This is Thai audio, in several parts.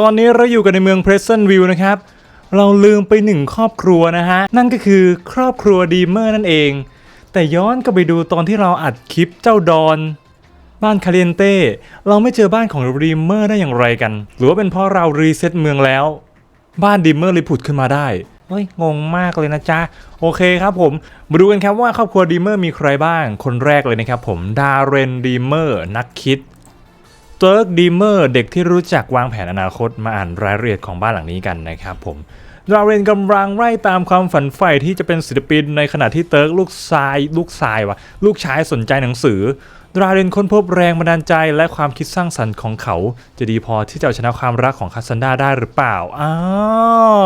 ตอนนี้เราอยู่กันในเมืองเพรสเซนวิวนะครับ เราลืมไปหนึ่งครอบครัวนะฮะ นั่นก็คือครอบครัวดีเมอร์นั่นเอง แต่ย้อนกลับไปดูตอนที่เราอัดคลิปเจ้าดอน บ้านคาเลนเต้ เราไม่เจอบ้านของดีเมอร์ได้อย่างไรกัน หรือว่าเป็นเพราะเรารีเซ็ตเมืองแล้ว บ้านดีเมอร์เลยผุดขึ้นมาได้เฮ้ยงงมากเลยนะจ๊ะ โอเคครับผม มาดูกันครับว่าครอบครัวดีเมอร์มีใครบ้าง คนแรกเลยนะครับผมดาเรนดีเมอร์นักคิด เติร์กดีเมอร์เด็กที่รู้จักวางแผนอนาคตมาอ่านรายละเอียดของบ้านหลังนี้กันนะครับผมดาเรนกำลังไล่ตามความฝันใฝ่ที่จะเป็นศิลปินในขณะที่เติร์กลูกชายลูกชายวะลูกชายสนใจหนังสือดาเรนค้นพบแรงบันดาลใจและความคิดสร้างสรรค์ของเขา จะดีพอที่จะเอาชนะความรักของคาซันดาได้หรือเปล่าอ้าว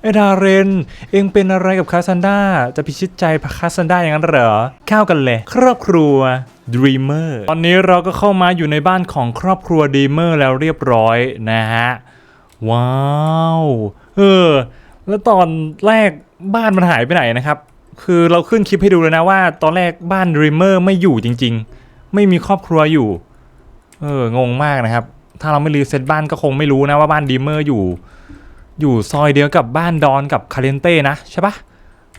ไอ้ดาเรน เองเป็นอะไรกับคาซันดาจะพิชิตใจคาซันดาอย่างนั้นเหรอเข้ากันเลย ครอบครัว Dreamer ตอนนี้เราก็เข้ามาอยู่ในบ้านของครอบครัว Dreamer แล้วเรียบร้อยนะฮะ ว้าว เออ แล้วตอนแรกบ้านมันหายไปไหนนะครับ คือเราขึ้นคลิปให้ดูเลยนะว่า ตอนแรกบ้าน Dreamer ไม่อยู่จริง ๆ ไม่มีครอบครัวอยู่ เออ งงมากนะครับ ถ้าเราไม่รีเซ็ตบ้านก็คงไม่รู้นะว่าบ้าน Dreamer อยู่ อยู่ซอยเดียวกับบ้านดอนกับคาเลนเต้นะใช่ปะ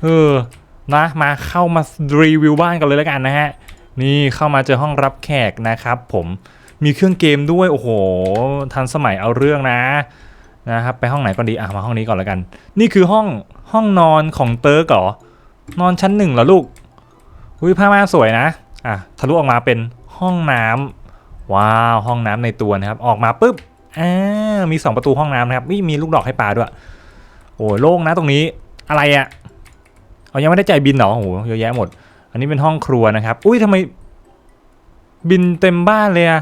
เออ นะ มาเข้ามารีวิวบ้านกันเลยแล้วกันนะฮะ นี่เข้ามาเจอห้องรับแขกนะครับผมมีเครื่องเกมด้วยโอ้โห ทันสมัยเอาเรื่องนะนะครับไปห้องไหนก่อนดีอะมาห้องนี้ก่อนแล้วกัน นี่คือห้องห้องนอนของเติร์กเหรอนอนชั้นหนึ่งเหรอลูกอุ้ยผ้าม่านสวยนะอะทะลุออกมาเป็นห้องน้ำว้าวห้องน้ำในตัวนะครับ ออกมาปุ๊บอ่ามี 2 ประตูห้องน้ำนะครับมีมีลูกดอกให้ปลาด้วย โอ้โล่งนะตรงนี้อะไรอะ่ะเอายังไม่ได้จ่ายบินเหรอโอ้โหเยอะแยะหมด นนี้เป็นห้องครัวนะครับ อุ้ยทำไม บินเต็มบ้านเลยอะ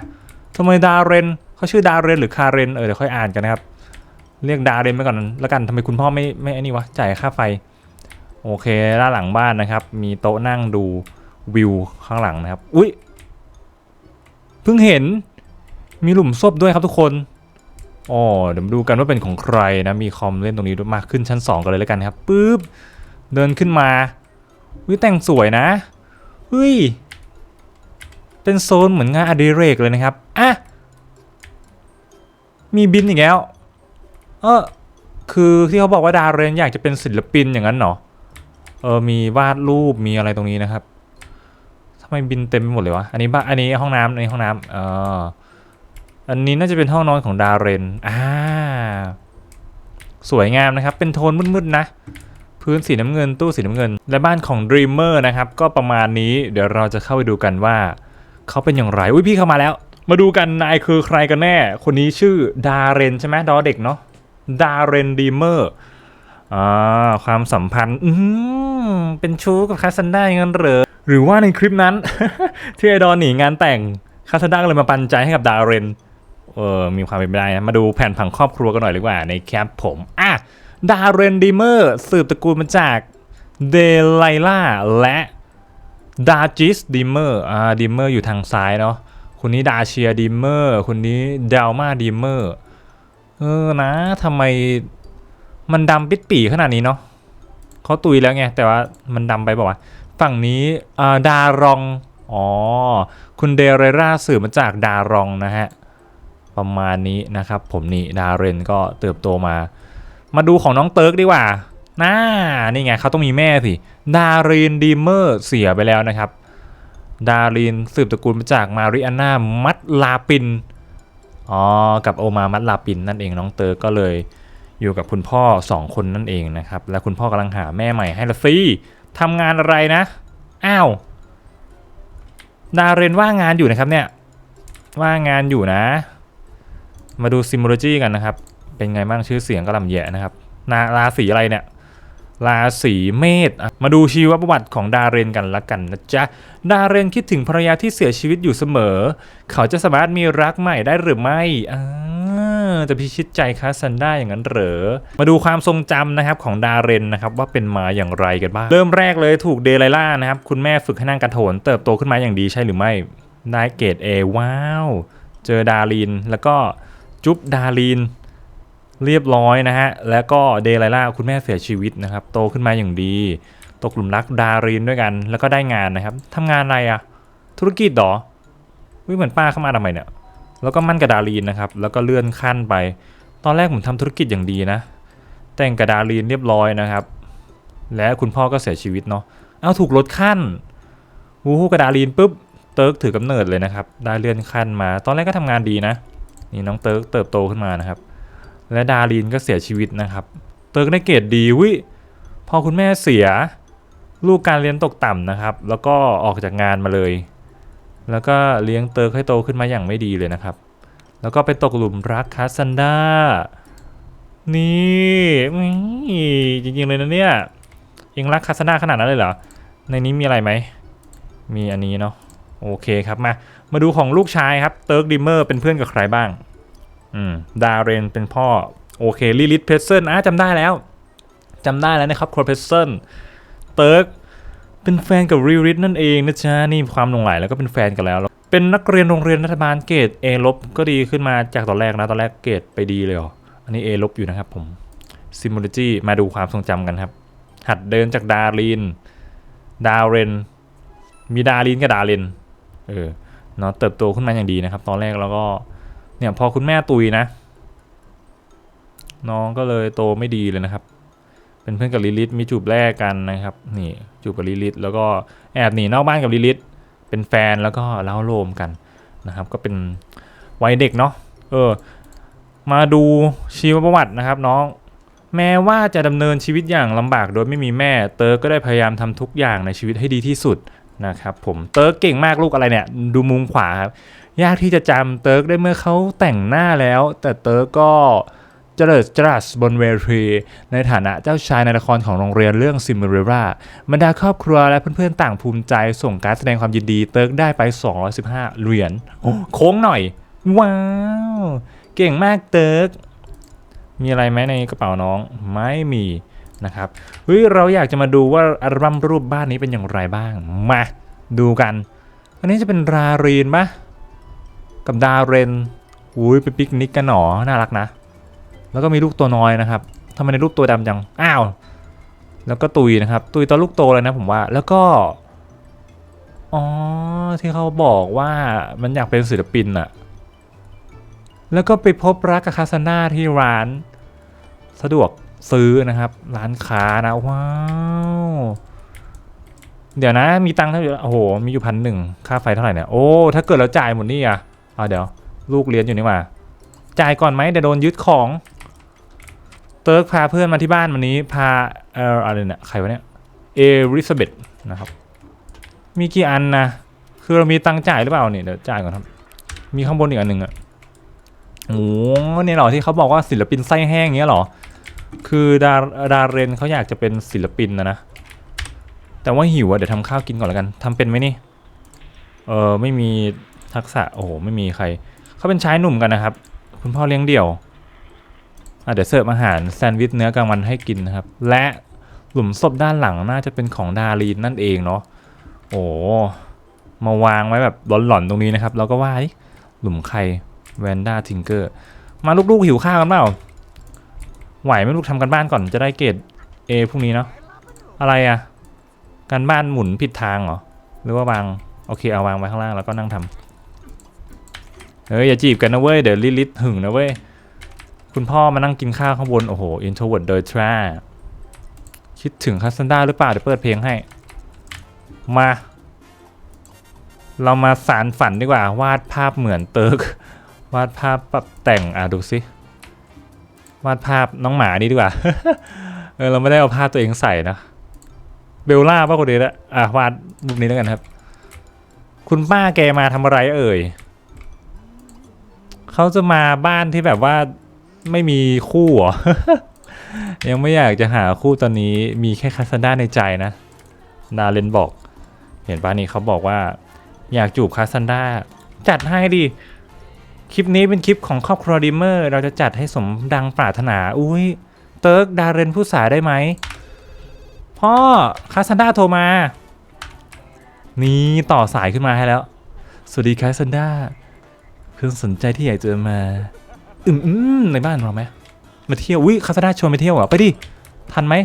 ทำไมดาเรนเขาชื่อดาเรนหรือคาเรนเออเดี๋ยวค่อยอ่านกันนะครับ เรียกดาเรนไปก่อนแล้วกันทำไมคุณพ่อไม่ไม่ไอ้นี่วะจ่ายค่าไฟ โอเคด้านหลังบ้านนะครับ มีโต๊ะนั่งดูวิวข้างหลังนะครับ อุ้ยเพิ่งเห็นมีหลุมศพด้วยครับทุกคนอ๋อเดี๋ยวดูกันว่าเป็นของใครนะมีคอมเล่นตรงนี้ด้วยมาขึ้นชั้น 2 กันเลยแล้วกันครับปึ๊บเดินขึ้นมา วิแต่งสวยนะเฮ้ยเป็นโซนเหมือนงานอดิเรกเลยนะครับอะมีบินอีกแล้ว เออคือที่เขาบอกว่าดาเรนอยากจะเป็นศิลปินอย่างนั้นเหรอ เออ มีวาดรูป มีอะไรตรงนี้นะครับทำไมบินเต็มไปหมดเลยวะ อันนี้บ้านอันนี้ห้องน้ำอันนี้ห้องน้ำเออ อันนี้น่าจะเป็นห้องนอนของดาเรน อ่า สวยงามนะครับ เป็นโทนมืดๆนะ พื้นสีน้ำเงินตู้สีน้ำเงิน และบ้านของ Dreamer นะครับ ก็ประมาณนี้เดี๋ยวเราจะเข้าไปดูกันว่า เขาเป็นอย่างไร อุ้ยพี่เข้ามาแล้ว มาดูกันนายคือใครกันแน่ คนนี้ชื่อดาเรนใช่ไหมดอเด็กเนาะดาเรนดีเมอร์อ่าความสัมพันธ์อืมเป็นชู้กับคาซันด้งั้นเหรอหรือว่าในคลิปนั้น ที่ไอดอนหนีงานแต่งคาซันด้าก็เลยมาปันใจให้กับดาเรนเออมีความเป็นไปได้นะมาดูแผนผังครอบครัวกันหน่อยดีกว่าในแคปผมอะ ดาเรนดีเมอร์สืบตระกูลมาจากเดลไลล่าและดาจิสดีเมอร์อ่าดีเมอร์อยู่ทางซ้ายเนาะคนนี้ดาเชียดีเมอร์คนนี้เดลมาดีเมอร์เออนะทำไมมันดำปิดปีขนาดนี้เนาะเขาตุยแล้วไง แต่ว่ามันดำไปบอกว่า ฝั่งนี้อ่าดารอง อ๋อ คุณเดเรราสืบมาจากดารองนะฮะ ประมาณนี้นะครับผมนี่ ดาเรนก็เติบโตมา มาดูของน้องเติร์กดีกว่าน่านี่ไงเขาต้องมีแม่สิ ดารินดีเมอร์เสียไปแล้วนะครับ ดารินสืบตระกูลมาจากมาริอาน่ามัดลาปิน อ๋อ กับโอมามัดลาปินนั่นเองน้องเติร์กก็เลยอยู่กับคุณพ่อสองคนนั่นเองนะครับ และคุณพ่อกำลังหาแม่ใหม่ให้ละสิทำงานอะไรนะ อ้าว ดาเรนว่างงานอยู่นะครับเนี่ย ว่างงานอยู่นะ มาดูซิม o ลจีกันนะครับ เป็นไงบ้างชื่อเสียงกระลำแย่นะครับนาราศีอะไรเนี่ยราศีเมษมาดูชีวประวัติของดาเรนกันละกันนะจ๊ะ ดาเรนคิดถึงภรรยาที่เสียชีวิตอยู่เสมอ เขาจะสามารถมีรักใหม่ได้หรือไม่อ่าจะพิชิตใจคาซันได้อย่างนั้นเหรอ มาดูความทรงจำนะครับของดาเรนนะครับว่าเป็นมาอย่างไรกันบ้าง เริ่มแรกเลยถูกเดลลล่านะครับ คุณแม่ฝึกให้นั่งกระโถนเติบโตขึ้นมาอย่างดีใช่หรือไม่ได้เกรดเอว้าว เจอดารินแล้วก็จุ๊บดาริน เรียบร้อยนะฮะ แล้วก็เดลไลล่าคุณแม่เสียชีวิตนะครับ โตขึ้นมาอย่างดี ตกหลุมรักดารินด้วยกัน แล้วก็ได้งานนะครับทำงานอะไรอะธุรกิจเหรอวิเหมือนป้าเข้ามาทำไมเนี่ย แล้วก็มั่นกับดารีนนะครับ แล้วก็เลื่อนขั้นไป ตอนแรกผมทำธุรกิจอย่างดีนะ แต่งกับดารีนเรียบร้อยนะครับ และคุณพ่อก็เสียชีวิตเนาะ เอาถูกลดขั้นวูฮูกับดารีนปุ๊บ เติร์กถือกำเนิดเลยนะครับ ได้เลื่อนขั้นมา ตอนแรกก็ทำงานดีนะ นี่น้องเติร์กเติบโตขึ้นมานะครับ และดารีนก็เสียชีวิตนะครับ เติร์กได้เกรดดีวิพอคุณแม่เสียลูกการเรียนตกต่ำนะครับ แล้วก็ออกจากงานมาเลย แล้วก็เลี้ยงเติร์กให้โตขึ้นมาอย่างไม่ดีเลยนะครับ แล้วก็ไปตกหลุมรักคาซันดานี่จริงๆเลยนะเนี่ยเองรักคาซันดาขนาดนั้นเลยเหรอ ในนี้มีอะไรไหม มีอันนี้เนาะ โอเคครับ มา มาดูของลูกชายครับ เติร์กดิมเมอร์เป็นเพื่อนกับใครบ้าง ดาเรนเป็นพ่อ โอเคลิลิทเพรสเซนอะจำได้แล้วจำได้แล้วนะครับครัวเพรสเซนเติร์กเป็นแฟนกับริลิทนั่นเองนะจ๊ะนี่ความหลงไหลแล้วก็เป็นแฟนกันแล้ว เป็นนักเรียนโรงเรียนรัฐบาลเกรด A ลบก็ดีขึ้นมาจากตอนแรกนะตอนแรกเกรดไปดีเลยเหรออันนี้ A ลบอยู่นะครับผมซิมูลจีมาดูความทรงจำกันครับ หัดเดินจากดารินดาวเรนมีดารินกับดาเรนเออเนาะเติบโตขึ้นมาอย่างดีนะครับ ตอนแรกแล้วก็ เนี่ยพอคุณแม่ตุยนะ น้องก็เลยโตไม่ดีเลยนะครับ เป็นเพื่อนกับลิลิทมีจูบแรกกันนะครับ นี่จูบกับลิลิทแล้วก็แอบหนีนอกบ้านกับลิลิทเป็นแฟนแล้วก็เล้าโลมกันนะครับ ก็เป็นวัยเด็กเนาะเออ มาดูชีวประวัตินะครับ น้อง แม้ว่าจะดำเนินชีวิตอย่างลำบากโดยไม่มีแม่ เติร์ก็ได้พยายามทำทุกอย่างในชีวิตให้ดีที่สุดนะครับ ผมเติร์เก่งมากลูกอะไรเนี่ย ดูมุมขวาครับ ยากที่จะจำเติร์กได้เมื่อเขาแต่งหน้าแล้ว แต่เติร์กก็เจริญจรัสบนเวทีในฐานะเจ้าชายในละครของโรงเรียนเรื่องซิมเมเรราบรรดาครอบครัวและเพื่อนๆต่างภูมิใจส่งการแสดงความยินดีเติร์กได้ไป 215 เหรียญโอ้โค้งหน่อย ว้าว เก่งมากเติร์กมีอะไรไหมในกระเป๋าน้องไม่มีนะครับเฮ้ยเราอยากจะมาดูว่าอัลบั้มรูปบ้านนี้เป็นอย่างไรบ้าง มาดูกัน อันนี้จะเป็นรารีนปะ กับดาเรนอุ้ยไปปิกนิกกันหนอน่ารักนะ แล้วก็มีลูกตัวน้อยนะครับทำไมในรูปตัวดำจัง อ้าว แล้วก็ตุยนะครับ ตุยตอนลูกโตเลยนะผมว่า แล้วก็ อ๋อ ที่เขาบอกว่ามันอยากเป็นศิลปินอะแล้วก็ไปพบรักกับคาซาน่าที่ร้าน สะดวกซื้อนะครับ ร้านค้านะ ว้าว เดี๋ยวนะ มีตังค์เท่าไหร่ โอ้โห มีอยู่พันหนึ่ง ค่าไฟเท่าไหร่เนี่ย โอ้ ถ้าเกิดเราจ่ายหมดนี่อะ อ่าเดี๋ยว ลูกเรียนอยู่นี่มาจ่ายก่อนไหมเดี๋ยวโดนยึดของ เติร์กพาเพื่อนมาที่บ้านวันนี้พาเอ่ออะไรเนี่ยใครวะเนี่ยเอริซาเบธนะครับ มีกี่อันนะคือเรามีตังจ่ายหรือเปล่าเนี่ยเดี๋ยวจ่ายก่อนครับ มีข้างบนอีกอันหนึ่งอะโอ้เนี่ยเหรอที่เขาบอกว่าศิลปินไส้แห้งเงี้ยเหรอ คือดาดาเรนเขาอยากจะเป็นศิลปินนะนะ แต่ว่าหิวอะเดี๋ยวทำข้าวกินก่อนแล้วกันทำเป็นไหมนี่ เออไม่มี ทักษะโอ้โหไม่มีใคร เขาเป็นชายหนุ่มกันนะครับ คุณพ่อเลี้ยงเดี่ยวเดี๋ยวเสิร์ฟอาหารแซนด์วิชเนื้อกลางวันให้กินนะครับ และหลุมศพด้านหลังน่าจะเป็นของดารีนนั่นเองเนาะโอ้มาวางไว้แบบหลอนๆตรงนี้นะครับ แล้วก็ว่ายหลุมใครแวนด้าทิงเกอร์มาลูกๆหิวข้าวกันเปล่าไหวไหมลูกทำกันบ้านก่อนจะได้เกรด A พรุ่งนี้เนาะอะไรอะการบ้านหมุนผิดทางเหรอหรือว่าวางโอเคเอาวางไว้ข้างล่างแล้วก็นั่งทำ เฮ้ยอย่าจีบกันนะเว้ย เดี๋ยวลิลิทหึงนะเว้ย คุณพ่อมานั่งกินข้าวข้างบน โอ้โหอินโทรเวิร์ดโดยทราคิดถึงคัสซันด้าหรือเปล่า เดี๋ยวเปิดเพลงให้ มา เรามาสารฝันดีกว่า วาดภาพเหมือนเติร์ก วาดภาพปรับแต่ง อะดูสิ วาดภาพน้องหมานี่ดีกว่า เออเราไม่ได้เอาภาพตัวเองใส่นะ เบลล่าป่ะคนนี้ละอะวาดรูปนี้แล้วกันครับ คุณป้าแกมาทำอะไรเอ่ย เขาจะมาบ้านที่แบบว่าไม่มีคู่เหรอ ยังไม่อยากจะหาคู่ตอนนี้มีแค่คาสซาด้าในใจนะดาเลนบอก เห็นป้านี่เขาบอกว่า อยากจูบคาสันด้าจัดให้ดิ คลิปนี้เป็นคลิปของครอบครัวดิมเมอร์ เราจะจัดให้สมดังปรารถนา อุ้ย เติร์กดาเรนผู้สายได้ไหม พ่อคาสันด้าโทรมา นี่ต่อสายขึ้นมาให้แล้ว สวัสดีครับซันด้า เพื่อนสนใจที่อยากจะมาอืมอืมในบ้านเราไหมมาเที่ยวอุ้ยคาซันด้าชวนไปเที่ยวเหรอไปดิทันไหม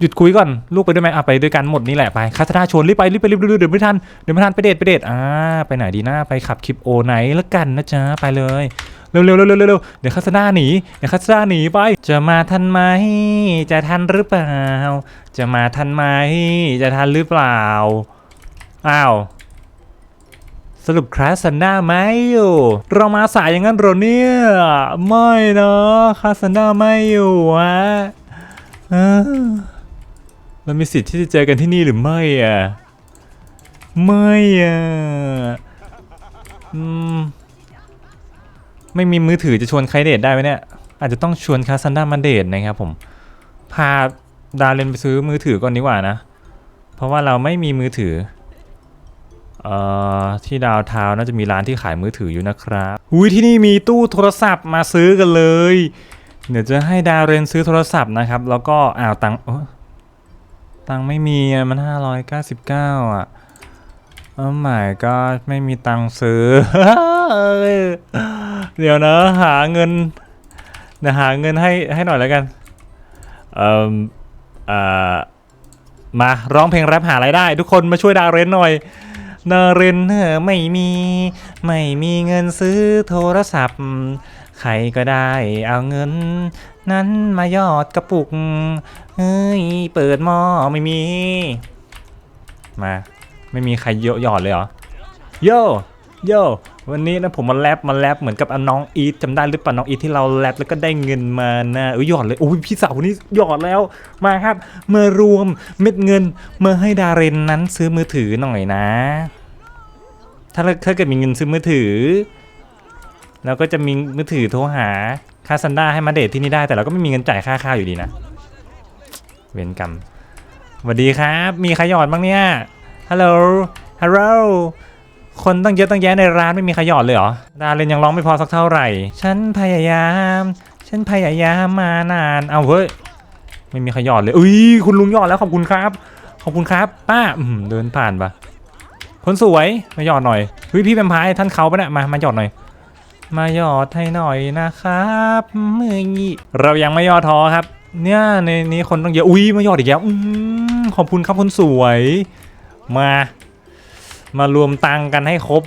หยุดคุยก่อนลูกไปด้วยไหมอะไปด้วยกันหมดนี่แหละไปคาสนาชวนรีบไปรีบไปรีบเดี๋ยวไม่ทันเดี๋ยวไม่ทันไปเดทไปเดทอ่าไปไหนดีนะไปขับคลิปโอไหนแล้วกันนะจ๊ะไปเลยเร็วเร็วเร็วเร็วเร็วเดี๋ยวคาสนาหนีเดี๋ยวคาสนาหนีไป จะมาทันไหมจะทันหรือเปล่า จะมาทันไหมจะทันหรือเปล่าอ้าว สรุปคลาสันาไม่อยู่ เรามาสายอย่างนั้นหรอเนี่ย ไม่นะคาสันาไม่อยู่ฮะเรามีสิทธิ์ที่จะเจอกันที่นี่หรือไม่อะ ไม่อะอืมไม่มีมือถือจะชวนใครเดทได้ไหมเนี่ย อาจจะต้องชวนคาซันดามาเดทนะครับผม พาดาเลนไปซื้อมือถือก่อนดีกว่านะ เพราะว่าเราไม่มีมือถือ เอ่อที่ดาวเทาน่าจะมีร้านที่ขายมือถืออยู่นะครับอุ้ยที่นี่มีตู้โทรศัพท์มาซื้อกันเลย เดี๋ยวจะให้ดาวเรนซื้อโทรศัพท์นะครับ แล้วก็อ้าวตังค์ตังค์ไม่มีมันห้าร้อยเก้าสิบเก้าอะโอ้ my god ไม่มีตังค์ซื้อ เดี๋ยวนะหาเงินเดี๋ยวหาเงินให้ให้หน่อยแล้วกัน เอ่อเอ่อมาร้องเพลงแรปหารายได้ ทุกคนมาช่วยดาวเรนหน่อย นาเรนเออไม่มี ไม่มีเงินซื้อโทรศัพท์ ใครก็ได้เอาเงิน นั้นมายอดกระปุก เฮ้ย เปิดหม้อไม่มี มา ไม่มีใครเยอะหยอดเลยเหรอ โย โยวันนี้นะผมมาแรปมาแรปเหมือนกับอน้องอีทจำได้หรือเปล่าน้องอีทที่เราแรปแล้วก็ได้เงินมานะเอ้ยหยอดเลยโอ้ยพี่สาวคนนี้หยอดแล้วมาครับมารวมเม็ดเงินมาให้ดาเรนนั้นซื้อมือถือหน่อยนะ ถ้าถ้าเกิดมีเงินซื้อมือถือเราก็จะมีมือถือโทรหาคาซันด้าให้มาเดทที่นี่ได้แต่เราก็ไม่มีเงินจ่ายค่าข้าวอยู่ดีนะ เวรกรรมสวัสดีครับ มีใครหยอดบ้างเนี่ยฮัลโหลฮัลโหล คนตั้งเยอะตั้งแยะในร้านไม่มีใครหยอดเลยเหรอ ดาเรนยังร้องไม่พอสักเท่าไหร่ ฉันพยายาม ฉันพยายามมานาน เอาเฮ้ย ไม่มีใครหยอดเลย อุ้ย คุณลุงยอดแล้วขอบคุณครับ ขอบคุณครับ ป้าเดินผ่านปะคนสวย มาหยอดหน่อยเฮ้ยพี่แวมไพร์ท่านเขาปะเนี่ยมา มาหยอดหน่อย มาหยอดให้หน่อยนะครับมืองี้เรายังไม่ย่อท้อครับ เนี่ยในนี้คนต้องเยอะ อุ้ยมาหยอดอีกแล้วอืมขอบคุณครับคนสวย มา มารวมตังกันให้ครบ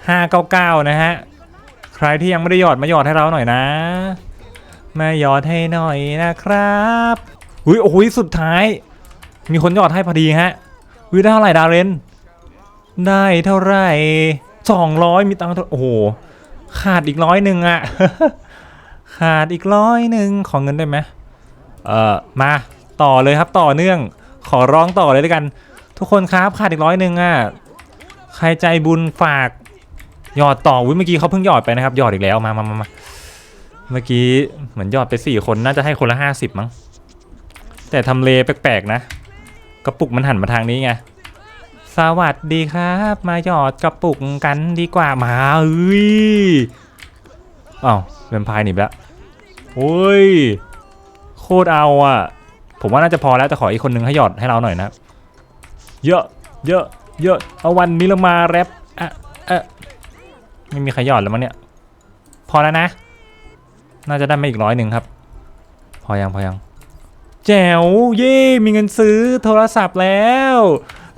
599 นะฮะ ใครที่ยังไม่ได้หยอดมาหยอดให้เราหน่อยนะ มาหยอดให้หน่อยนะครับอุ้ยโอ้ยสุดท้าย มีคนหยอดให้พอดีฮะอุ้ยได้เท่าไหร่ดาเรนได้เท่าไหร่200มีตังค์เท่าโอ้โหขาดอีกร้อยหนึ่งอะขาดอีกร้อยหนึ่งขอเงินได้ไหมเอ่อมาต่อเลยครับต่อเนื่อง ขอร้องต่อเลยด้วยกัน ทุกคนครับขาดอีกร้อยหนึ่งอะ ใครใจบุญฝากหยอดต่อวิเมื่อกี้เขาเพิ่งหยอดไปนะครับหยอดอีกแล้วมามามามาเมื่อกี้เหมือนหยอดไปสี่คนน่าจะให้คนละห้าสิบมั้งแต่ทำเลแปลกๆนะกระปุกมันหันมาทางนี้ไงสวัสดีครับ มาหยอดกระปุกกันดีกว่ามาเอ้ยอ้าวเวมพร์หนีไปแล้วโอ้ยโคตรเอาอะ ผมว่าน่าจะพอแล้วแต่ขออีกคนนึงให้หยอดให้เราหน่อยนะ เยอะ เยอะ เยอะเอาวันนี้เรามาแรปอะอะไม่มีใครหยอดแล้วมั้งเนี่ย พอแล้วนะ น่าจะได้มาอีกร้อยหนึ่งครับ พอยังพอยัง แจ๋วเย่มีเงินซื้อโทรศัพท์แล้ว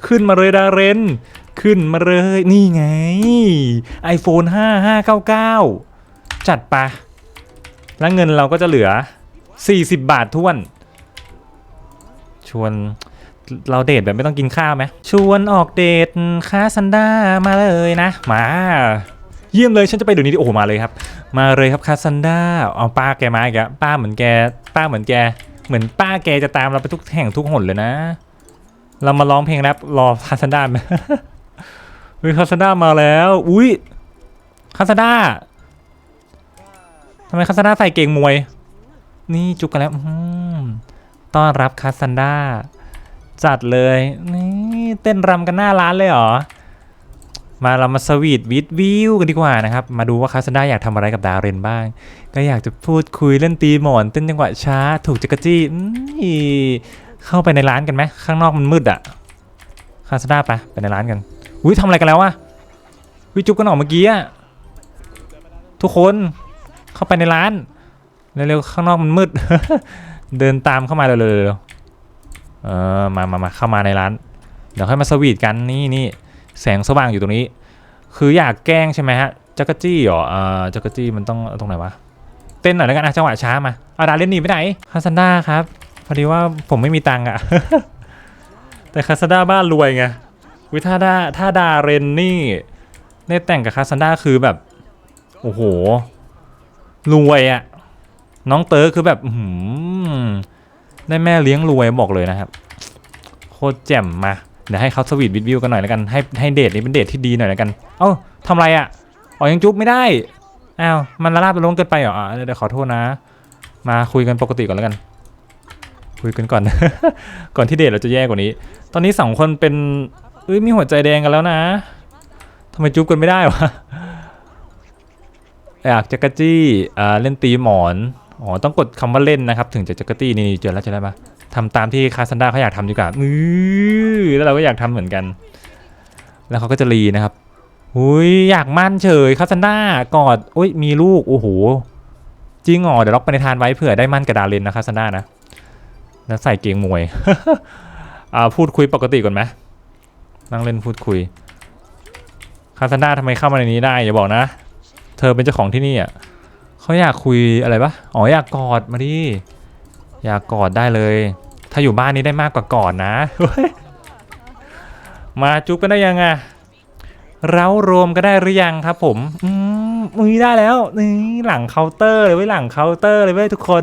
ขึ้นมาเลยดาเรนขึ้นมาเลย นี่ไง iPhone 5 599 จัดปะแล้วเงินเราก็จะเหลือ 40 บาทท้วน ชวน เราเดทแบบไม่ต้องกินข้าวไหมชวนออกเดทค้าซันด้ามาเลยนะ มา เยี่ยมเลยฉันจะไปเดี๋ยวนี้ดิโอ้โหมาเลยครับ มาเลยครับคาซันด้าเอาป้าแกมาอีกอะป้าเหมือนแก ป้าเหมือนแก เหมือนป้าแกจะตามเราไปทุกแห่งทุกหนเลยนะ เรามาร้องเพลงแรปรอคาซันด้าไหมเฮ้ยคาซันด้ามาแล้ว อุ้ยคาซันด้าทำไมคาซันด้าใส่เก่งมวย นี่จุกกันแล้วต้อนรับคาซันด้า จัดเลยนี่เต้นรำกันหน้าร้านเลยเหรอ มาเรามาสวีทวิดวิวกันดีกว่านะครับ มาดูว่าคาซันดาอยากทำอะไรกับดาวเรนบ้าง ก็อยากจะพูดคุยเล่นตีหมอนเต้นจังหวะช้า ถูกจักรจี้เข้าไปในร้านกันไหมข้างนอกมันมืดอะคาซันดาไปไปในร้านกันอุ้ยทำอะไรกันแล้วอะวิจุบกันออกเมื่อกี้อะทุกคนเข้าไปในร้านเร็วๆข้างนอกมันมืด เดินตามเข้ามาเร็วๆ เออมามามาเข้ามาในร้าน เดี๋ยวค่อยมาสวีทกันนี่นี่แสงสว่างอยู่ตรงนี้ คืออยากแกล้งใช่ไหมฮะจักรจี้เหรอเออจักรจี้มันต้องตรงไหนวะเต้นหน่อยแล้วกันอะจังหวะช้ามาเอาดาเล่นหนีไปไหนคาซันดาครับพอดีว่าผมไม่มีตังค์อะแต่คาซันดาบ้านรวยไงวิถ้าดาถ้าดาเรนนี่ได้แต่งกับคาซันดาคือแบบโอ้โหรวยอะน้องเต๋อคือแบบหือ ได้แม่เลี้ยงรวยบอกเลยนะครับ โคตรแจ่มมา เดี๋ยวให้เขาสวีทวิดวิวกันหน่อยแล้วกัน ให้ให้เดทนี้เป็นเดทที่ดีหน่อยแล้วกัน เอ้าทำไรอะอ๋อยังจุ๊บไม่ได้ อ้าว มันละลาบละลวงเกินไปเหรออะเดี๋ยวขอโทษนะ มาคุยกันปกติก่อนแล้วกัน คุยกันก่อน ก่อนที่เดทเราจะแย่กว่านี้ ตอนนี้สองคนเป็นเอ้ยมีหัวใจแดงกันแล้วนะทำไมจุ๊บกันไม่ได้วะอยากจะกระจี้อ่าเล่นตีหมอน อ๋อ ต้องกดคำว่าเล่นนะครับ ถึงจะจะกรตี้นี่เจอแล้วเจอแล้วปะทำตามที่คาซันดาเขาอยากทำดีกว่าอือแล้วเราก็อยากทำเหมือนกัน แล้วเขาก็จะรีนะครับอุ้ยอยากมั่นเฉยคาซันดากอดอุ้ยมีลูก โอ้โห จริงเหรอเดี๋ยวล็อกไปในทานไว้เผื่อได้มั่นกระดาเลนนะคาซันดานะ แล้วใส่เกงมวย อ่าพูดคุยปกติก่อนไหมนั่งเล่นพูดคุยคาซันดาทำไมเข้ามาในนี้ได้อย่าบอกนะ เธอเป็นเจ้าของที่นี่อะ เขาอยากคุยอะไรปะอ๋ออยากกอดมาดิ อยากกอดได้เลย ถ้าอยู่บ้านนี้ได้มากกว่ากอดนะ มาจุ๊บกันได้ยังอะเรารวมก็ได้หรือยังครับ ผม อืมมือได้แล้ว นี่หลังเคาน์เตอร์เลยเว้ยหลังเคาน์เตอร์เลยเว้ยทุกคน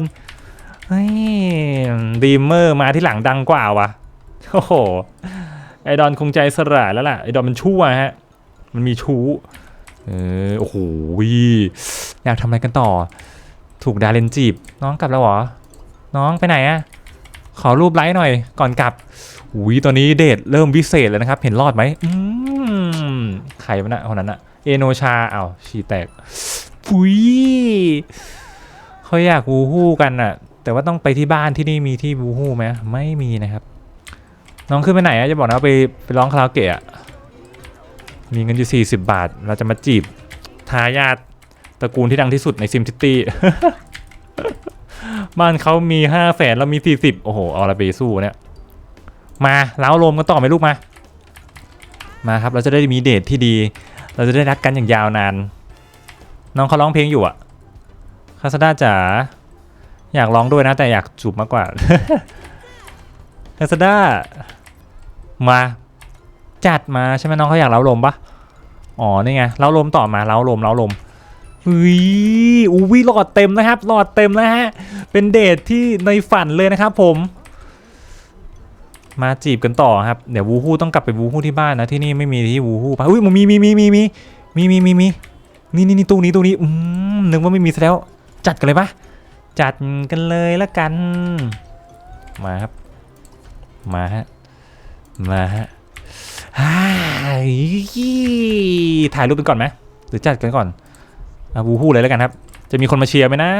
เฮ้ยดีมเมอร์มาที่หลังดังกว่าวะโอ้โห ไอดอนคงใจสลายแล้วล่ะ ไอดอนมันชั่วฮะ มันมีชู้ เออ โอ้โห อยากทำอะไรกันต่อ ถูกดาเลนจีบ น้องกลับแล้วเหรอ น้องไปไหนอะขอรูปไลค์หน่อยก่อนกลับอุ้ยตอนนี้เดทเริ่มวิเศษแล้วนะครับ เห็นรอดไหมอืมใครวะนะคนนั้นอะเอโนชาเอ้าวฉี่แตกฟุยเขาอยากวูฮู้กันอะแต่ว่าต้องไปที่บ้านที่นี่มีที่วูฮู้ไหมไม่มีนะครับ น้องขึ้นไปไหนอะจะบอกนะไปไปร้องคาราโอเกะอะมีเงินอยู่40 บาท เราจะมาจีบทายาท ตระกูลที่ดังที่สุดในซิมซิตี้บ้านเขามีห้าแสนเรามีสี่สิบโอ้โห เอาอะไรไปสู้เนี่ย มาเล้าโลมกันต่อไหมลูกมา มาครับ เราจะได้มีเดทที่ดี เราจะได้รักกันอย่างยาวนาน น้องเขาร้องเพลงอยู่อะคาสดาจ๋า อยากร้องด้วยนะ แต่อยากจูบมากกว่าคาสดามา จัดมาใช่ไหมน้องเขาอยากเล้าลมปะอ๋อ นี่ไง เล้าลมต่อมา เล้าลม เล้าลม ฮ้ยอุ้ยหลอดเต็มนะครับหลอดเต็มแล้วฮะ เป็นเดทที่ในฝันเลยนะครับผม มาจีบกันต่อครับ เดี๋ยววูฮู้ต้องกลับไปวูฮู้ที่บ้านนะที่นี่ไม่มีที่วูฮู้ปะอุ้ยมันมีมีมีมีมีมีมีมีมีนี่นี่นี่ตู้นี้ตู้นี้อืมนึกว่าไม่มีซะแล้ว จัดกันเลยปะจัดกันเลยละกัน มาครับ มาฮะ มาฮะฮ่าถ่ายรูปกันก่อนไหมหรือจัดกันก่อน วูฮู้เลยแล้วกันครับ จะมีคนมาเชียร์ไหมนะ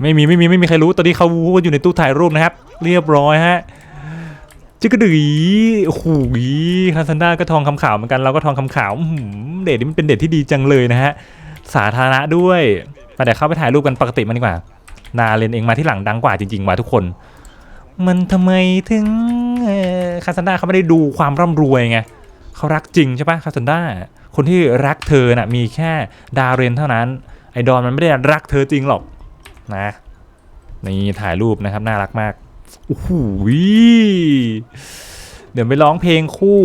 ไม่มีไม่มีไม่มีใครรู้ ตอนนี้เขาวูฮู้อยู่ในตู้ถ่ายรูปนะครับ เรียบร้อยฮะจิกกระดือโอ้โหคาซันด้าก็ทองคำขาวเหมือนกันเราก็ทองคำขาวหือเดทนี้มันเป็นเดทที่ดีจังเลยนะฮะ สาธารณะด้วยมาเดี๋ยวเข้าไปถ่ายรูปกันปกติมันดีกว่า นาเลนเองมาที่หลังดังกว่าจริงๆว่ะทุกคน มันทำไมถึงคาซันด้าเขาไม่ได้ดูความร่ำรวยไงเขารักจริงใช่ปะคาซันด้า คนที่รักเธอน่ะมีแค่ดาเรนเท่านั้น ไอดอนมันไม่ได้รักเธอจริงหรอกนะนี่ถ่ายรูปนะครับน่ารักมากโอ้โหเดี๋ยวไปร้องเพลงคู่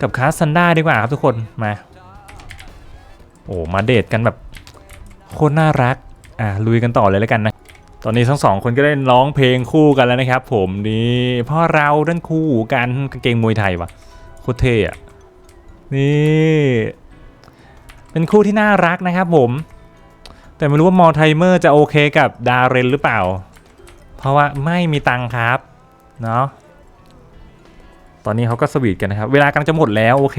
กับคาซันด้าดีกว่าครับทุกคนมาโอ้มาเดทกันแบบโคตรน่ารักอะลุยกันต่อเลยแล้วกันนะตอนนี้ทั้งสองคนก็ได้ร้องเพลงคู่กันแล้วนะครับ ผมนี่พ่อเราดันคู่กันกางเกงมวยไทยวะโคตรเท่อะ นี่ เป็นคู่ที่น่ารักนะครับผม แต่ไม่รู้ว่ามอลไทเมอร์จะโอเคกับดาเรนหรือเปล่า เพราะว่าไม่มีตังครับ เนาะตอนนี้เขาก็สวีทกันนะครับ เวลากำลังจะหมดแล้วโอเค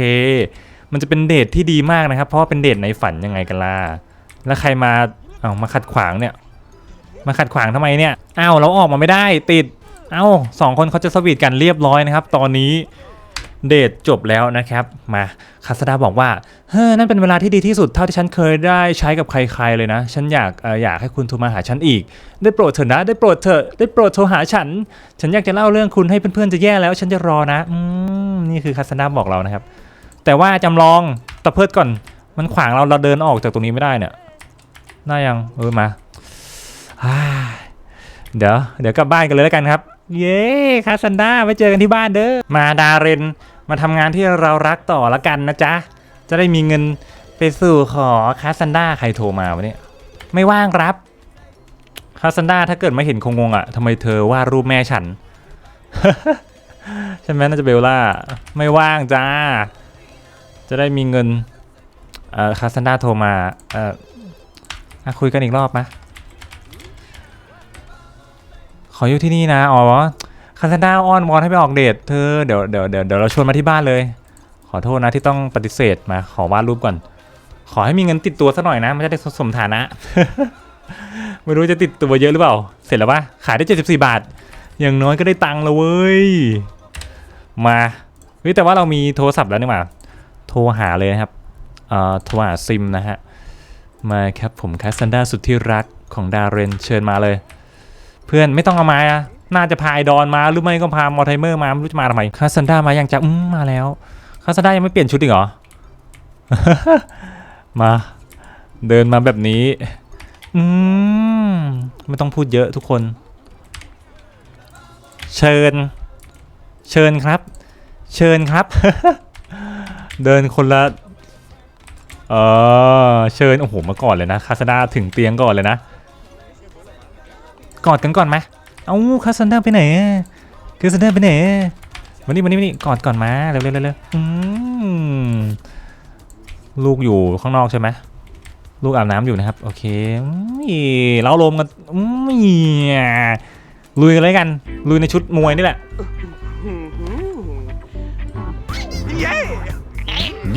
มันจะเป็นเดทที่ดีมากนะครับ เพราะว่าเป็นเดทในฝันยังไงกันล่ะ แล้วใครมาเอามาขัดขวางเนี่ย มาขัดขวางทำไมเนี่ย อ้าวเราออกมาไม่ได้ติด เอ้าสองคนเขาจะสวีทกันเรียบร้อยนะครับ ตอนนี้ เดทจบแล้วนะครับ มาคาสดาบอกว่าเฮ้ยนั่นเป็นเวลาที่ดีที่สุดเท่าที่ฉันเคยได้ใช้กับใครๆเลยนะ ฉันอยากออยากให้คุณโทรมาหาฉันอีก ได้โปรดเถอะนะ ได้โปรดเถอะได้โปรดโทรหาฉัน ฉันอยากจะเล่าเรื่องคุณให้เพื่อนๆจะแย่แล้ว ฉันจะรอนะอืมนี่คือคาสดาบอกเรานะครับ แต่ว่าจำลองตะเพิดก่อนมันขวางเราเราเดินออกจากตรงนี้ไม่ได้เนี่ยน่ายังเออมาเดี๋ยวเดี๋ยวกลับบ้านกันเลยแล้วกันครับ เย้คาซันดาไว้เจอกันที่บ้านเด้อ มาดาเรน มาทำงานที่เรารักต่อละกันนะจ๊ะ จะได้มีเงินไปสู่ขอคาซันดาใครโทรมาวะเนี่ย ไม่ว่างรับ คาซันดาถ้าเกิดไม่เห็นคงงงอะทำไมเธอวาดรูปแม่ฉัน ใช่ไหมน่าจะเบลล่า ไม่ว่างจ้า จะได้มีเงิน เอ่อคาซันดาโทรมา เอ่ออะคุยกันอีกรอบมะ ขออยู่ที่นี่นะ อ๋อคาซันดาอ้อนวอนให้ไปออกเดทเธอเดี๋ยวเดี๋ยวเดี๋ยวเดี๋ยวเราชวนมาที่บ้านเลย ขอโทษนะที่ต้องปฏิเสธมา ขอวาดรูปก่อน ขอให้มีเงินติดตัวสักหน่อยนะมันจะได้สมฐานะ ไม่รู้จะติดตัวเยอะหรือเปล่า เสร็จแล้วปะขายได้ 74 บาท อย่างน้อยก็ได้ตังค์แล้วเว้ย มาเฮ้ยแต่ว่าเรามีโทรศัพท์แล้วนี่หว่า โทรหาเลยนะครับเอ่อโทรหาซิมนะฮะ มาครับผมคาซันดาสุดที่รักของดาเรนเชิญมาเลย เพื่อนไม่ต้องเอามาอะน่าจะพาไอดอนมาหรือไม่ก็พามอไทเมอร์มาไม่รู้จะมาทำไมคาซันดามายังจะอืมมาแล้วคาซันดายังไม่เปลี่ยนชุดอีกเหรอ มา เดินมาแบบนี้ อืมไม่ต้องพูดเยอะทุกคน เชิญ เชิญครับ เชิญครับ เดินคนละเออเชิญโอ้โหมาก่อนเลยนะคาสดาถึงเตียงก่อนเลยนะ กอดกันก่อนไหมเอ้าคาสดาไปไหนอะคาสดาไปไหนอะมานี่มานี่มานี่กอดก่อนมาเร็วเร็วเร็วเร็วอืมลูกอยู่ข้างนอกใช่ไหมลูกอาบน้ำอยู่นะครับ โอเคอุ้ยเล้าลมกันอุ้ยลุยกันเลยกัน ลุยในชุดมวยนี่แหละ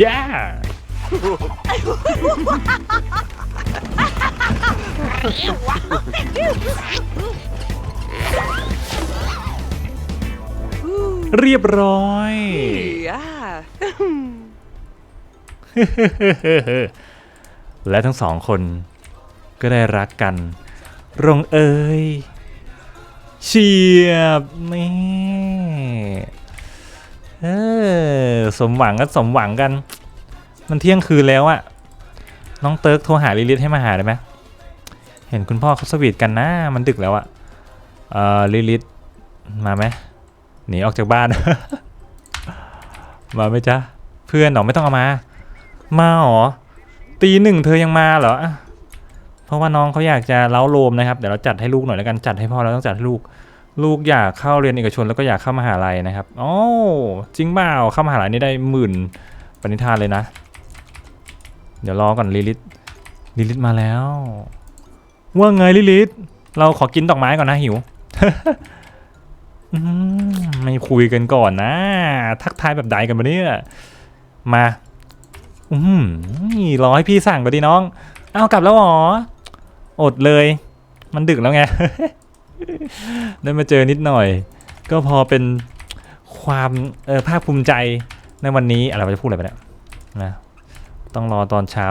yeah เเรียบร้อย และทั้งสองคนก็ได้รักกันรงเอยเฉียบนี่เออสมหวังก็สมหวังกัน มันเที่ยงคืนแล้วอะน้องเติร์กโทรหาลิลิทให้มาหาได้ไหม เห็นคุณพ่อเขาสวีทกันนะ มันดึกแล้วอะเออลิลิทมาไหมหนีออกจากบ้าน มาไหมจ๊ะ เพื่อนหรอไม่ต้องเอามา มาหรอตีหนึ่งเธอยังมาเหรอเพราะว่าน้องเขาอยากจะเล้าโลมนะครับเดี๋ยวเราจัดให้ลูกหน่อยแล้วกันจัดให้พ่อแล้วต้องจัดให้ลูก ลูกอยากเข้าเรียนเอกชนแล้วก็อยากเข้ามหาลัยนะครับโอ้จริงเปล่าเข้ามหาลัยนี่ได้หมื่นปณิธานเลยนะ เดี๋ยวรอก่อนลิลิตลิลิตมาแล้ว ว่าไงลิลิตเราขอกินดอกไม้ก่อนนะหิวไม่คุยกันก่อนนะ ทักทายแบบใดกันมาเนี่ยมาอืมรอให้พี่สั่งก็ดีน้อง เอากลับแล้วหรอ อดเลย มันดึกแล้วไง ได้มาเจอนิดหน่อย ก็พอเป็นความเออภาคภูมิใจในวันนี้อะไรเราจะพูดอะไรไปเนี่ยนะต้องรอตอนเช้า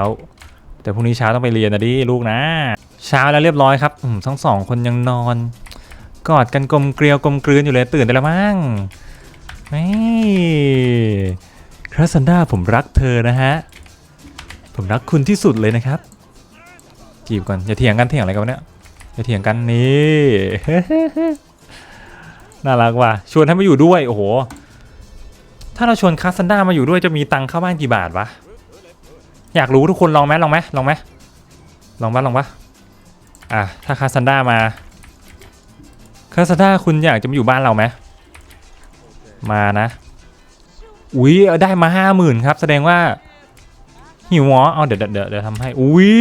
แต่พรุ่งนี้เช้าต้องไปเรียนนะดิลูกนะ เช้าแล้วเรียบร้อยครับอืมทั้งสองคนยังนอน กอดกันกลมเกลียวกลมกลืนอยู่เลยตื่นได้แล้วมั้งนี่คราซันดาผมรักเธอนะฮะ ผมรักคุณที่สุดเลยนะครับ จีบก่อนอย่าเถียงกันเถียงอะไรกันวะเนี่ยอย่าเถียงกันนี่ น่ารักว่ะชวนให้มาอยู่ด้วยโอ้โหถ้าเราชวนคาซันดามาอยู่ด้วยจะมีตังค์เข้าบ้านกี่บาทวะอยากรู้ทุกคนลองไหมลองไหมลองไหมลองบ้าลองปะ อะถ้าคาซันดามาคาซาด้าคุณอยากจะมาอยู่บ้านเราไหมมานะ อุ้ยได้มาห้าหมื่นครับ แสดงว่า หิวหรอเอาเดี๋ยวเดี๋ยวเดี๋ยวเดี๋ยวทำให้ อุ้ย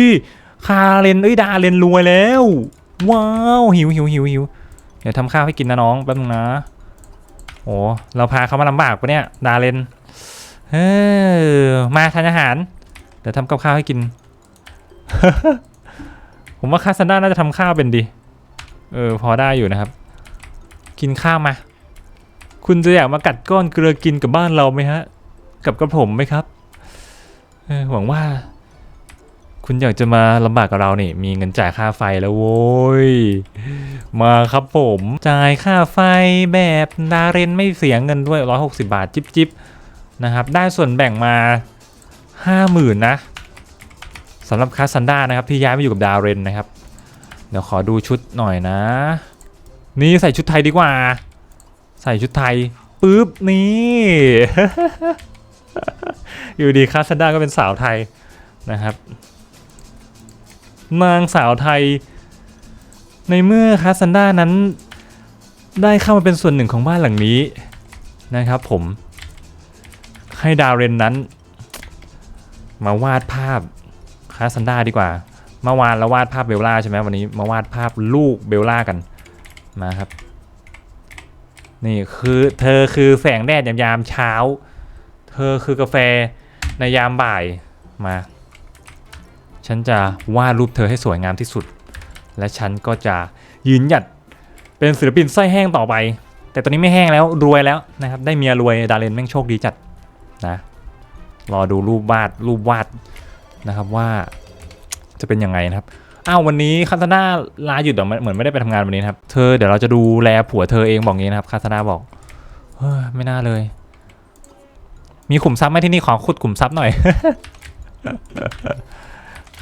คาเรนเอ้ยดาเรนรวยแล้ว ว้าวหิวหิวหิวหิวเดี๋ยวทำข้าวให้กินนะน้องแป๊บนึงนะโอ้เราพาเขามาลำบากปะเนี่ย ดาเรนเออมาทานอาหาร เดี๋ยวทำกับข้าวให้กิน ผมว่าคาซันด้าน่าจะทำข้าวเป็นดี เออพอได้อยู่นะครับ กินข้าวมา คุณจะอยากมากัดก้อนเกลือกินกับบ้านเราไหมฮะ กับกระผมไหมครับเออหวังว่า คุณอยากจะมาลำบากกับเราเนี่มีเงินจ่ายค่าไฟแล้วโว้ย มาครับผม จ่ายค่าไฟแบบดาเรนไม่เสียเงินด้วย 160 บาท จิบจิบนะครับ ได้ส่วนแบ่งมา 50,000นะ สำหรับคาซันด้านะครับที่ย้ายมาอยู่กับดาเรนนะครับ เดี๋ยวขอดูชุดหน่อยนะ นี่ใส่ชุดไทยดีกว่า ใส่ชุดไทยปุ๊บนี่ อยู่ดีคาซันด้าก็เป็นสาวไทยนะครับนางสาวไทย ในเมื่อคาซันด้านั้น ได้เข้ามาเป็นส่วนหนึ่งของบ้านหลังนี้นะครับผมให้ดาวเรนนั้น มาวาดภาพาซันด้าดีกว่าเมื่อวานเราวาดภาพเบลล่าใช่ไหมวันนี้มาวาดภาพลูกเบลล่ากันมาครับ นี่คือเธอคือแสงแดดยามเช้า เธอคือกาแฟในยามบ่ายมา ฉันจะวาดรูปเธอให้สวยงามที่สุด และฉันก็จะยืนหยัดเป็นศิลปินไส้แห้งต่อไป แต่ตอนนี้ไม่แห้งแล้วรวยแล้วนะครับ ได้เมียรวยดาเลนแม่งโชคดีจัดนะรอดูรูปวาดรูปวาด นะครับว่าจะเป็นยังไงนะครับอ้าววันนี้คาตาน่าลาหยุดเหรอเหมือนไม่ได้ไปทำงานวันนี้นะครับ เธอเดี๋ยวเราจะดูแลผัวเธอเองบอกงี้นะครับคาตาน่าบอกเฮ้ยไม่น่าเลย มีขุมทรัพย์ไหมที่นี่ขอขุดขุมทรัพย์หน่อย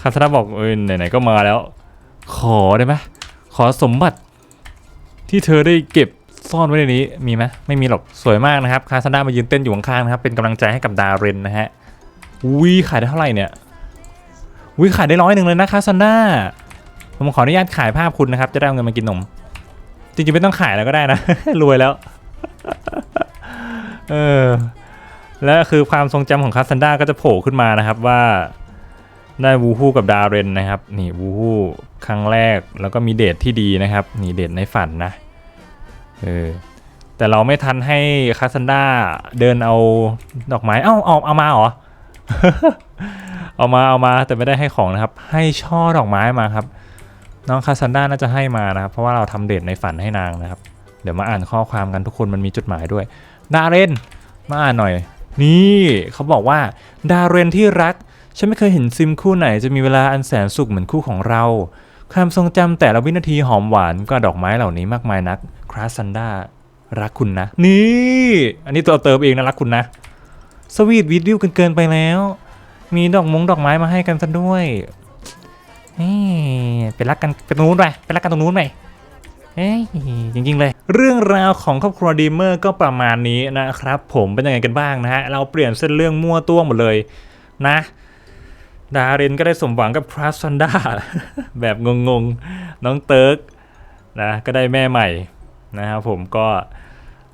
คาตาน่าบอกเอ้ยไหนๆก็มาแล้ว ขอได้ไหมขอสมบัติ ที่เธอได้เก็บซ่อนไว้ในนี้มีไหมไม่มีหรอกสวยมากนะครับคาซันด้ามายืนเต้นอยู่ข้างๆนะครับเป็นกำลังใจให้กับดาเรนนะฮะวิขายได้เท่าไหร่เนี่ย วิขายได้ร้อยหนึ่งเลยนะคาซันด้าผมขออนุญาตขายภาพคุณนะครับ จะได้เอาเงินมากินนม จริงๆไม่ต้องขายแล้วก็ได้นะ รวยแล้ว เออ และคือความทรงจำของคาซันด้าก็จะโผล่ขึ้นมานะครับว่าได้วูฮูกับดาเรนนะครับ นี่วูฮูครั้งแรกแล้วก็มีเดทที่ดีนะครับ นี่เดทในฝันนะ เออ แต่เราไม่ทันให้คาซันด้าเดินเอาดอกไม้ เอ้าเอาเอามาเหรอ เอามาเอามาแต่ไม่ได้ให้ของนะครับ ให้ช่อดอกไม้มาครับ น้องคาซันด้าน่าจะให้มานะครับ เพราะว่าเราทำเดทในฝันให้นางนะครับ เดี๋ยวมาอ่านข้อความกันทุกคนมันมีจดหมายด้วย ดาเรนมาอ่านหน่อย นี่เขาบอกว่า ดาเรนที่รัก ฉันไม่เคยเห็นซิมคู่ไหน จะมีเวลาอันแสนสุขเหมือนคู่ของเราความทรงจำแต่ละวินาทีหอมหวานกว่าดอกไม้เหล่านี้มากมายนักคราซันด้ารักคุณนะ นี่ อันนี้ตัวเติมเองนะรักคุณนะ สวีทวิดีโอกันเกินไปแล้ว มีดอกมงดอกไม้มาให้กันซะด้วยนี่ไปรักกันไปตรงนู้นไปไปรักกันตรงนู้นไปเฮ้ยจริงๆเลย เรื่องราวของครอบครัวดีเมอร์ก็ประมาณนี้นะครับ ผมเป็นยังไงกันบ้างนะฮะ เราเปลี่ยนเส้นเรื่องมั่วตัวหมดเลยนะ ดาเรนก็ได้สมหวังกับพรัสซันดาแบบงงๆ น้องเติร์กนะก็ได้แม่ใหม่นะครับผมก็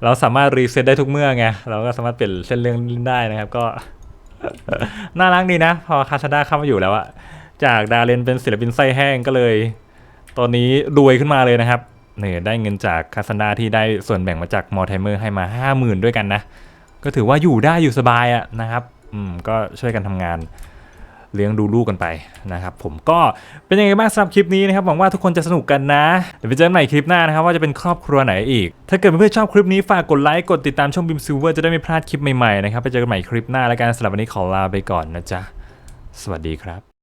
เราสามารถรีเซ็ตได้ทุกเมื่อไง เราก็สามารถเปลี่ยนเส้นเรื่องได้นะครับ ก็ น่ารักดีนะ พอคาซันดาเข้ามาอยู่แล้วอะจากดาเรนเป็นศิลปินไส้แห้งก็เลย ตอนนี้รวยขึ้นมาเลยนะครับเนี่ยได้เงินจากคาซันดาที่ได้ส่วนแบ่งมาจากมอร์ไทเมอร์ให้มา50,000 ด้วยกันนะ ก็ถือว่าอยู่ได้อยู่สบายอะนะครับ อืมก็ช่วยกันทำงาน เลี้ยงดูลูกกันไปนะครับ ผมก็เป็นยังไงบ้างสำหรับคลิปนี้นะครับหวังว่าทุกคนจะสนุกกันนะเดี๋ยวไปเจอกันใหม่คลิปหน้านะครับว่าจะเป็นครอบครัวไหนอีก ถ้าเกิดเพื่อนๆชอบคลิปนี้ฝากกดไลค์กดติดตามช่องบิมซิลเวอร์จะได้ไม่พลาดคลิปใหม่ๆนะครับไปเจอกันใหม่คลิปหน้าแล้วกันสำหรับวันนี้ขอลาไปก่อนนะจ๊ะสวัสดีครับ